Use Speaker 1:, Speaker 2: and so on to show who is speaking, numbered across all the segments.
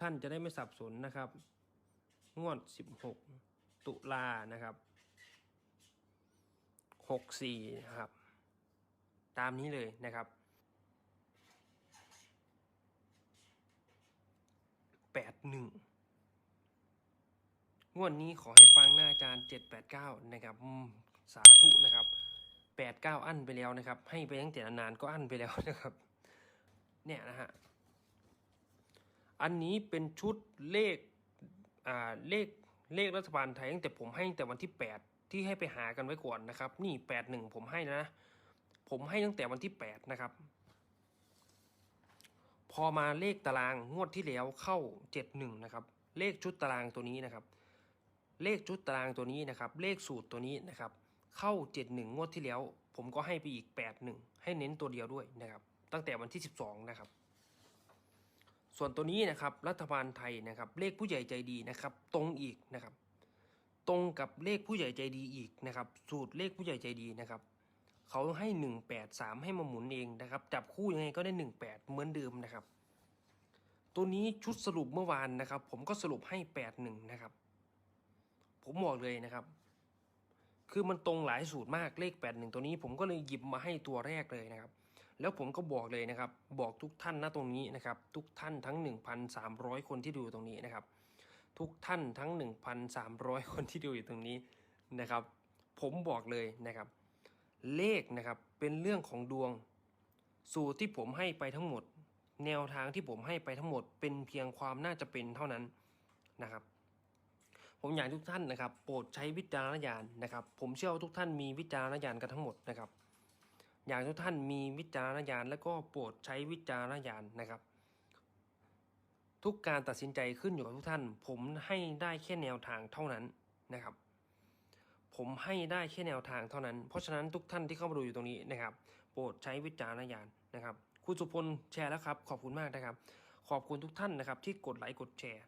Speaker 1: ท่านจะได้ไม่สับสนนะครับ งวด 16 ตุลานะครับ 64นะครับ ตามนี้เลยนะครับ 81 งวดนี้ขอให้ปังหน้าอาจารย์ 789 นะครับ สาธุนะครับ 89 อั้นไปแล้วนะครับ ให้ไปตั้งแต่นานๆก็อั้นไปแล้วนะครับ เนี่ยนะฮะ อันนี้เป็นชุดเลขอ่าเลขเลขรัฐบาลไทยตั้งแต่ผมให้ตั้งแต่วันที่ 8 ที่ให้ไปหากันไว้ก่อนนะครับ นี่ 81 ผมให้นะ ผมให้ตั้งแต่วันที่ 8 นะครับ พอมาเลขตารางงวดที่แล้วเข้า 71 นะครับ เลขชุดตารางตัวนี้นะครับ เลขชุดตารางตัวนี้นะครับ เลขสูตรตัวนี้นะครับ เข้า 71 งวดที่แล้ว ผมก็ให้ไปอีก 81 ให้เน้นตัวเดียวด้วยนะครับ ตั้งแต่วันที่ 12 นะครับ ส่วนตัวนี้นะครับรัฐบาลไทยนะครับ เลขผู้ใหญ่ใจดีนะครับ ตรงอีกนะครับ ตรงกับเลขผู้ใหญ่ใจดีอีกนะครับ สูตรเลขผู้ใหญ่ใจดีนะครับเขาให้หนึ่งแปดสามให้มาหมุนเองนะครับ จับคู่ยังไงก็ได้หนึ่งแปดเหมือนเดิมนะครับ ตัวนี้ชุดสรุปเมื่อวานนะครับ ผมก็สรุปให้แปดหนึ่งนะครับ ผมบอกเลยนะครับ คือมันตรงหลายสูตรมากเลขแปดหนึ่งตัวนี้ ผมก็เลยหยิบมาให้ตัวแรกเลยนะครับ แล้วผมก็บอกเลยนะครับ บอกทุกท่านนะตรงนี้นะครับ ทุกท่านทั้ง 1,300 คนที่ดูตรงนี้นะครับ ทุกท่านทั้ง 1,300 คนที่ดูอยู่ตรงนี้นะครับ ผมบอกเลยนะครับ เลขนะครับเป็นเรื่องของดวง สูตรที่ผมให้ไปทั้งหมด แนวทางที่ผมให้ไปทั้งหมด เป็นเพียงความน่าจะเป็นเท่านั้นนะครับผมอยากทุกท่านนะครับ โปรดใช้วิจารณญาณนะครับ ผมเชื่อว่าทุกท่านมีวิจารณญาณกันทั้งหมดนะครับ อยากทุกท่านมีวิจารณญาณและก็โปรดใช้วิจารณญาณนะครับ ทุกการตัดสินใจขึ้นอยู่กับทุกท่าน ผมให้ได้แค่แนวทางเท่านั้นนะครับ ผมให้ได้แค่แนวทางเท่านั้น เพราะฉะนั้นทุกท่านที่เข้ามาดูอยู่ตรงนี้นะครับ โปรดใช้วิจารณญาณนะครับ คุณสุพลแชร์แล้วครับ ขอบคุณมากนะครับ ขอบคุณทุกท่านนะครับ ที่กดไลค์กดแชร์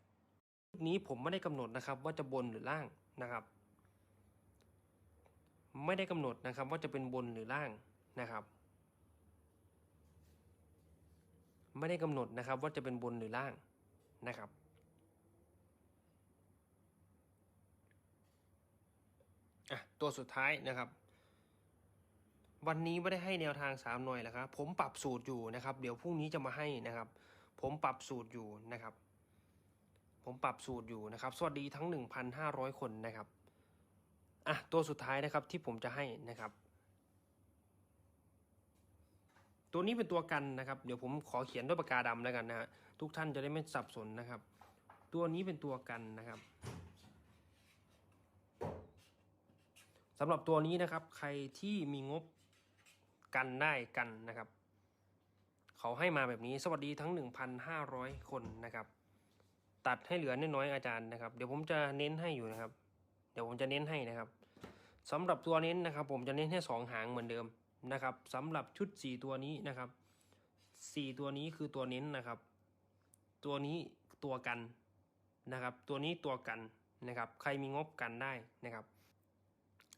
Speaker 1: นี้ผมไม่ได้กำหนดนะครับ ว่าจะบนหรือล่างนะครับ ไม่ได้กำหนดนะครับ ว่าจะเป็นบนหรือล่าง นะครับ ไม่ได้กำหนดนะครับว่าจะเป็นบนหรือล่างนะครับ อะ ตัวสุดท้ายนะครับ วันนี้ไม่ได้ให้แนวทางสามหน่วยแล้วครับ ผมปรับสูตรอยู่นะครับ เดี๋ยวพรุ่งนี้จะมาให้นะครับ ผมปรับสูตรอยู่นะครับ ผมปรับสูตรอยู่นะครับ สวัสดีทั้ง 1,500 คนนะครับ อะ ตัวสุดท้ายนะครับที่ผมจะให้นะครับ ตัวนี้เป็นตัวกันนะครับ เดี๋ยวผมขอเขียนด้วยปากกาดำแล้วกันนะฮะทุกท่านจะได้ไม่สับสนนะครับ ตัวนี้เป็นตัวกันนะครับสำหรับตัวนี้นะครับ ใครที่มีงบกันได้กันนะครับ เขาให้มาแบบนี้สวัสดีทั้ง 1,500 คนนะครับ ตัดให้เหลือน้อยๆอาจารย์นะครับ เดี๋ยวผมจะเน้นให้อยู่นะครับ เดี๋ยวผมจะเน้นให้นะครับสำหรับตัวเน้นนะครับ ผมจะเน้นแค่สองหางเหมือนเดิม นะครับสำหรับชุดสี่ตัวนี้นะครับสี่ตัวนี้คือตัวเน้นนะครับ ตัวนี้ตัวกันนะครับ ตัวนี้ตัวกันนะครับ ใครมีงบกันได้นะครับ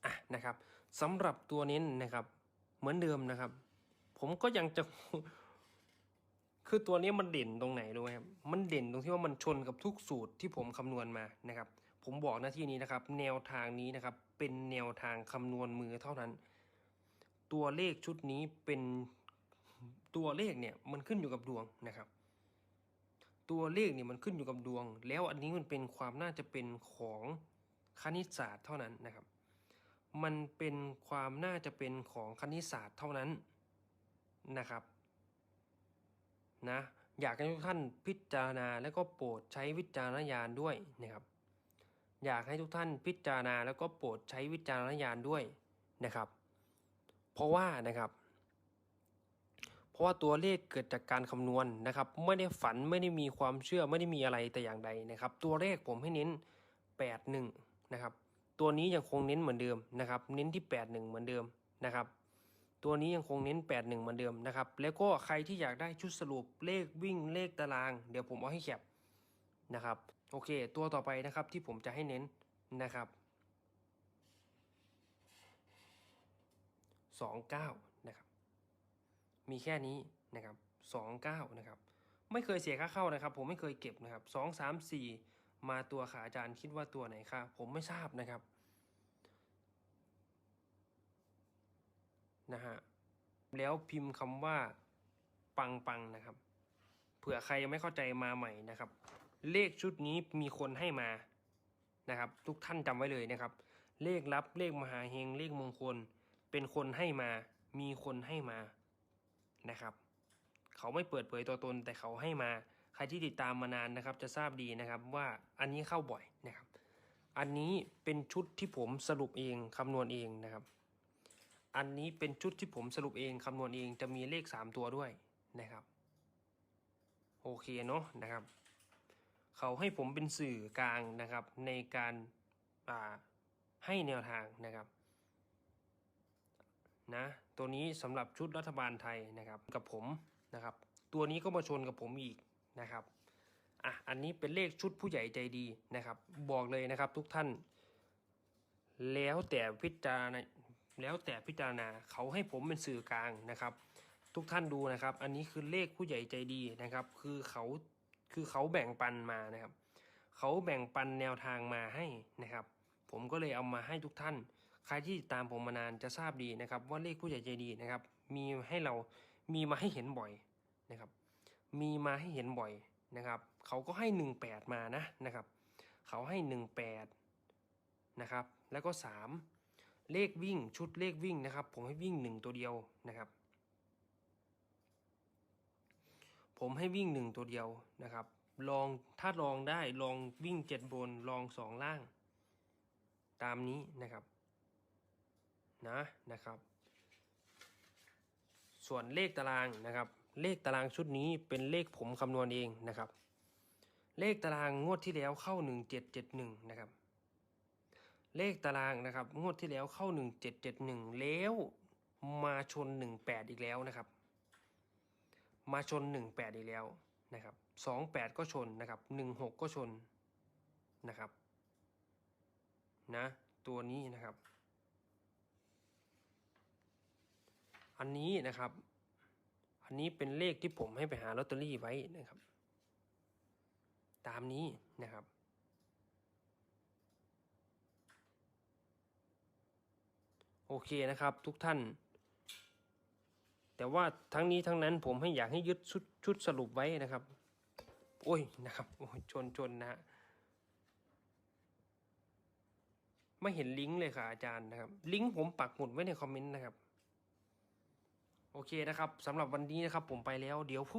Speaker 1: อะนะครับสำหรับตัวเน้นนะครับ เหมือนเดิมนะครับ ผมก็ยังจะคือตัวนี้มันเด่นตรงไหนรู้ไหมครับ มันเด่นตรงที่ว่ามันชนกับทุกสูตรที่ผมคำนวณมานะครับ ผมบอกหน้าที่นี้นะครับ แนวทางนี้นะครับ เป็นแนวทางคำนวณมือเท่านั้น ตัวเลขชุดนี้เป็นตัวเลขเนี่ยมันขึ้นอยู่กับดวงนะครับ ตัวเลขเนี่ยมันขึ้นอยู่กับดวง แล้วอันนี้มันเป็นความน่าจะเป็นของคณิตศาสตร์เท่านั้นนะครับ มันเป็นความน่าจะเป็นของคณิตศาสตร์เท่านั้นนะครับนะอยากให้ทุกท่านพิจารณาแล้วก็โปรดใช้วิจารณญาณด้วยนะครับ อยากให้ทุกท่านพิจารณาแล้วก็โปรดใช้วิจารณญาณด้วยนะครับ ราะว่านะครับเพราะว่าตัวเลขเกิดจากการคำนวณนะครับ ไม่ได้ฝันไม่ได้มีความเชื่อไม่ได้มีอะไรแต่อย่างใดนะครับ ตัวเลขผมให้เน้น 81 นะครับ ตัวนี้ยังคงเน้นเหมือนเดิมนะครับ เน้นที่ 81 เหมือนเดิมนะครับ ตัวนี้ยังคงเน้น 81 เหมือนเดิมนะครับ แล้วก็ใครที่อยากได้ชุดสรุปเลขวิ่งเลขตาราง เดี๋ยวผมเอาให้แคปนะครับ โอเค ตัวต่อไปนะครับที่ผมจะให้เน้นนะครับ 29นะครับมีแค่นี้นะครับ29นะครับไม่เคยเสียค่าเข้านะครับ ผมไม่เคยเก็บนะครับสองสามสี่มาตัวค่ะอาจารย์คิดว่าตัวไหนคะผมไม่ทราบนะครับนะฮะแล้วพิมพ์คำว่าปังปังนะครับ เผื่อใครยังไม่เข้าใจมาใหม่นะครับ เลขชุดนี้มีคนให้มานะครับ ทุกท่านจำไว้เลยนะครับ เลขลับเลขมหาเฮงเลขมงคล เป็นคนให้มามีคนให้มานะครับ เขาไม่เปิดเผยตัวตน แต่เขาให้มาใครที่ติดตามมานานนะครับ จะทราบดีนะครับว่าอันนี้เข้าบ่อยนะครับ อันนี้เป็นชุดที่ผมสรุปเองคำนวณเองนะครับ อันนี้เป็นชุดที่ผมสรุปเองคำนวณเองจะมีเลข 3 ตัวด้วยนะครับโอเคเนาะนะครับ เขาให้ผมเป็นสื่อกลางนะครับในการาให้แนวทางนะครับ นะตัวนี้สำหรับชุดรัฐบาลไทยนะครับกับผมนะครับ ตัวนี้ก็มาชนกับผมอีกนะครับอะอันนี้เป็นเลขชุดผู้ใหญ่ใจดีนะครับ บอกเลยนะครับทุกท่าน แล้วแต่พิจารณาแล้วแต่พิจารณาเขาให้ผมเป็นสื่อกลางนะครับ ทุกท่านดูนะครับ อันนี้คือเลขผู้ใหญ่ใจดีนะครับ คือเขาคือเขาแบ่งปันมานะครับ เขาแบ่งปันแนวทางมาให้นะครับ ผมก็เลยเอามาให้ทุกท่าน ครที่ตามผมมานานจะทราบดีนะครับ ว่าเลขผู้ใหญ่ใจดีนะครับ มีให้เรามีมาให้เห็นบ่อยนะครับ มีมาให้เห็นบ่อยนะครับ เขาก็ให้หนึ่งแปดมานะนะครับ เขาให้หนึ่งแปดนะครับ แล้วก็สามเลขวิ่งชุดเลขวิ่งนะครับ ผมให้วิ่งหนึ่งตัวเดียวนะครับ ผมให้วิ่งหนึ่งตัวเดียวนะครับ ลองถ้าลองได้ลองวิ่งเจ็ดบนลองสองล่าง ตามนี้นะครับ นะนะครับ ส่วนเลขตารางนะครับ เลขตารางชุดนี้เป็นเลขผมคำนวณเองนะครับ เลขตารางงวดที่แล้วเข้าหนึ่งเจ็ดเจ็ดหนึ่งนะครับเลขตารางนะครับ งวดที่แล้วเข้าหนึ่งเจ็ดเจ็ดหนึ่งแล้วมาชนหนึ่งแปดอีกแล้วนะครับ มาชนหนึ่งแปดอีกแล้วนะครับสองแปดก็ชนนะครับหนึ่งหกก็ชนนะครับนะตัวนี้นะครับ อันนี้นะครับ อันนี้เป็นเลขที่ผมให้ไปหาลอตเตอรี่ไว้นะครับ ตามนี้นะครับ โอเคนะครับทุกท่าน แต่ว่าทั้งนี้ทั้งนั้นผมให้อยากให้ยึดชุดชุดสรุปไว้นะครับ โอ้ยนะครับโอ้ยชนชนนะฮะไม่เห็นลิงก์เลยค่ะอาจารย์นะครับ ลิงก์ผมปักหมุดไว้ในคอมเมนต์นะครับ โอเคนะครับสำหรับวันนี้นะครับผมไปแล้วเดี๋ยวพรุ่ง